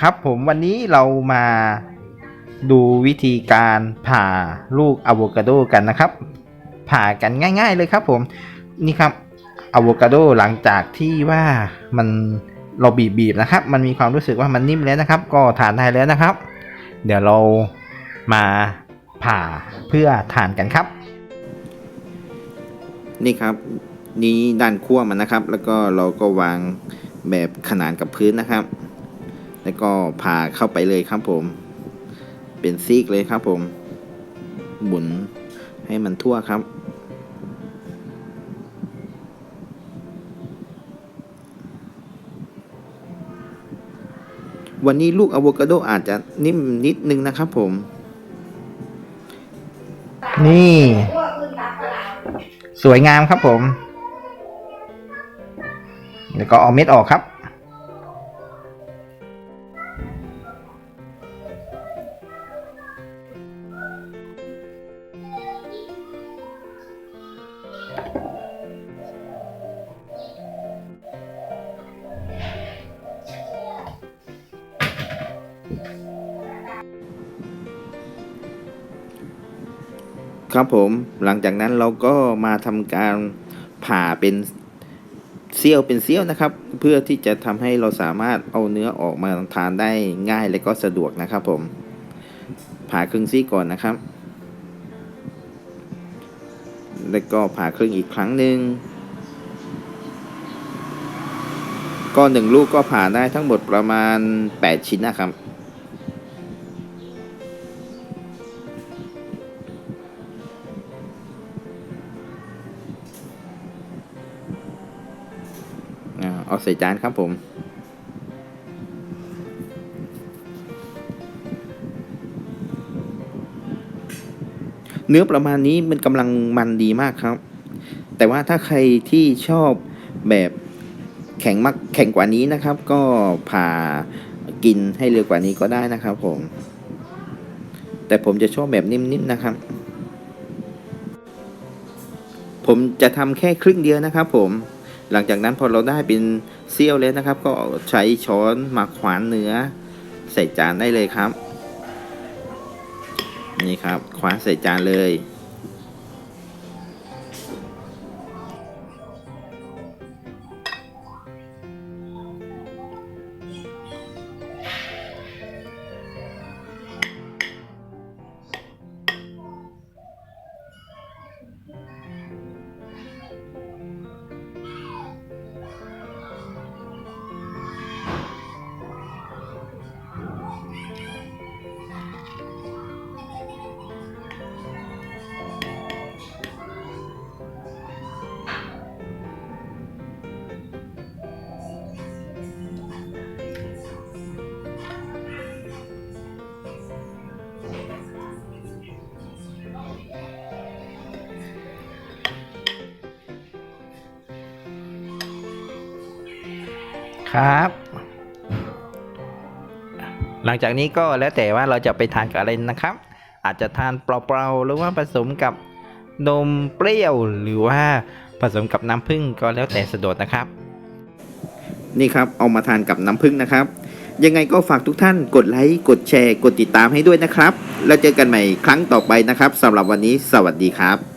ครับผมวันนี้เรามาดูวิธีการผ่าลูกอะโวคาโดกันนะครับ ผ่ากันง่าย ๆเลยครับผมนี่ครับอะโวคาโดหลังจากที่ว่ามันเราบีบๆนะครับ มันมีความรู้สึกว่ามันนิ่มแล้วนะครับ ก็ทานได้แล้วนะครับ เดี๋ยวเรามาผ่าเพื่อทานกันครับ นี่ครับนี่ด้านขั้วมันนะครับ แล้วก็เราก็วางแบบขนานกับพื้นนะครับ แล้วก็ผ่าเข้าไปเลยครับผม เป็นซีกเลยครับผมหมุนให้มันทั่วครับ วันนี้ลูกอะโวคาโดอาจจะนิ่มนิดนึงนะครับผม นี่ สวยงามครับผม แล้วก็เอาเม็ดออกครับ ครับผมหลังจากนั้นเราก็มาทำการผ่าเป็นเสี้ยวเป็นเสี้ยวนะครับ เพื่อที่จะทำให้เราสามารถเอาเนื้อออกมาทานได้ง่ายและก็สะดวกนะครับผมผ่าครึ่งซี่ก่อนนะครับ แล้วก็ผ่าครึ่งอีกครั้งหนึ่งก็หนึ่งลูกก็ผ่าได้ทั้งหมดประมาณ 8 ชิ้นนะครับ เอาใส่จานครับผม เนื้อประมาณนี้มันกำลังมันดีมากครับ แต่ว่าถ้าใครที่ชอบแบบแข็งมากแข็งกว่านี้นะครับ ก็ผ่ากินให้เร็วกว่านี้ก็ได้นะครับผม แต่ผมจะชอบแบบนิ่มๆนะครับ ผมจะทำแค่ครึ่งเดียวนะครับผม หลังจากนั้นพอเราได้เป็นเซี่ยวแล้วนะครับ ก็ใช้ช้อนมาขวานเนื้อ ใส่จานได้เลยครับ นี่ครับขวานใส่จานเลย ครับ หลังจากนี้ก็แล้วแต่ว่าเราจะไปทานกับอะไรนะครับ อาจจะทานเปล่าๆหรือว่าผสมกับนมเปรี้ยวหรือว่าผสมกับน้ำผึ้งก็แล้วแต่สะดวกนะครับ นี่ครับเอามาทานกับน้ำผึ้งนะครับ ยังไงก็ฝากทุกท่านกดไลค์กดแชร์ กดติดตามให้ด้วยนะครับ แล้วเจอกันใหม่ครั้งต่อไปนะครับสำหรับวันนี้สวัสดีครับ